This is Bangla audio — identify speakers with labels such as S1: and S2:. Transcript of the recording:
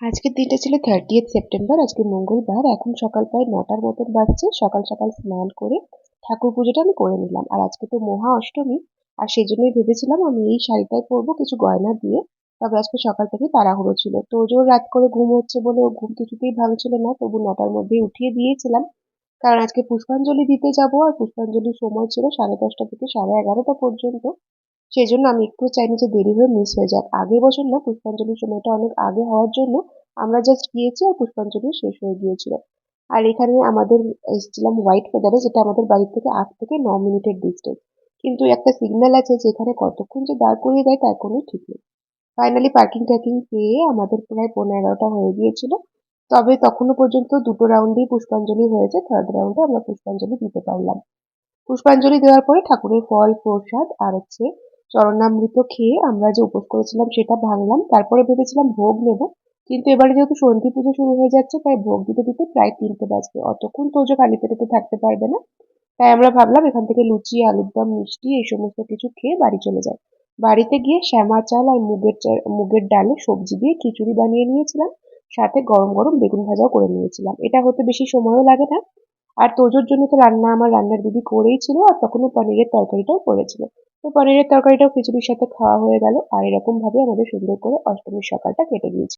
S1: আজকের দিনটা ছিল থার্টিয়েথ সেপ্টেম্বর আজকে মঙ্গলবার। এখন সকাল প্রায় নটার মতন বাজছে। সকাল সকাল স্নান করে ঠাকুর পুজোটা আমি করে নিলাম। আর আজকে তো মহা অষ্টমী, আর সেই জন্যই ভেবেছিলাম আমি এই শাড়িটাই পরবো কিছু গয়না দিয়ে। তবে আজকে সকাল থেকে তাড়াহুড়ো ছিল। তো জোর রাত করে ঘুম হচ্ছে বলে ও ঘুম কিছুতেই ভাঙছিল না। তবু নটার মধ্যেই উঠিয়ে দিয়েছিলাম। কারণ আজকে পুষ্পাঞ্জলি দিতে যাব। আর পুষ্পাঞ্জলির সময় ছিল সাড়ে দশটা থেকে সাড়ে এগারোটা পর্যন্ত। সেই জন্য আমি একটু চাইনি যে দেরি হয়ে মিস হয়ে যাক। আগের বছর না পুষ্পাঞ্জলির সময়টা অনেক আগে হওয়ার জন্য আমরা জাস্ট গিয়েছি আর পুষ্পাঞ্জলি শেষ হয়ে গিয়েছিল। আর এখানে আমাদের এসেছিলাম হোয়াইট ফেদারে যেটা আমাদের বাড়ির থেকে আট থেকে ন মিনিটের ডিস্টেন্স কিন্তু একটা সিগন্যাল আছে যেখানে কতক্ষণ যে দাঁড় করিয়ে দেয় তার কোনো ঠিক নেই। ফাইনালি পার্কিং টার্কিং পেয়ে আমাদের প্রায় পনেরো এগারোটা হয়ে গিয়েছিল। তবে তখনও পর্যন্ত দুটো রাউন্ডেই পুষ্পাঞ্জলি হয়েছে থার্ড রাউন্ডে আমরা পুষ্পাঞ্জলি দিতে পারলাম। পুষ্পাঞ্জলি দেওয়ার পরে ঠাকুরের ফল, প্রসাদ আর হচ্ছে চরণামৃত খেয়ে আমরা যে উপোস করেছিলাম সেটা ভাঙলাম, তারপরে ভেবেছিলাম ভোগ নেব। কিন্তু এবারে যেহেতু সন্ধি পুজো শুরু হয়ে যাচ্ছে, তাই ভোগ দিতে দিতে প্রায় তিনটে বাজবে। অতক্ষণ তোজো খালি পেটে তো থাকতে পারবে না। তাই আমরা ভাবলাম এখান থেকে লুচি, আলুর দম, মিষ্টি এই সমস্ত কিছু খেয়ে বাড়ি চলে যাই। বাড়িতে গিয়ে শ্যামা চাল আর মুগের মুগের ডালে সবজি দিয়ে খিচুড়ি বানিয়ে নিয়েছিলাম। সাথে গরম গরম বেগুন ভাজাও করে নিয়েছিলাম। এটা হতে বেশি সময়ও লাগে না। আর তোজোর জন্য তো রান্না আমার রান্নার দিদি করেই ছিল, আর তখনও পনিরের তরকারিটাও করেছিল। তো পনিরের তরকারিটাও খিচুড়ির সাথে খাওয়া হয়ে গেল, আর এরকম ভাবে আমাদের সুন্দর করে অষ্টমীর সকালটা কেটে গিয়েছে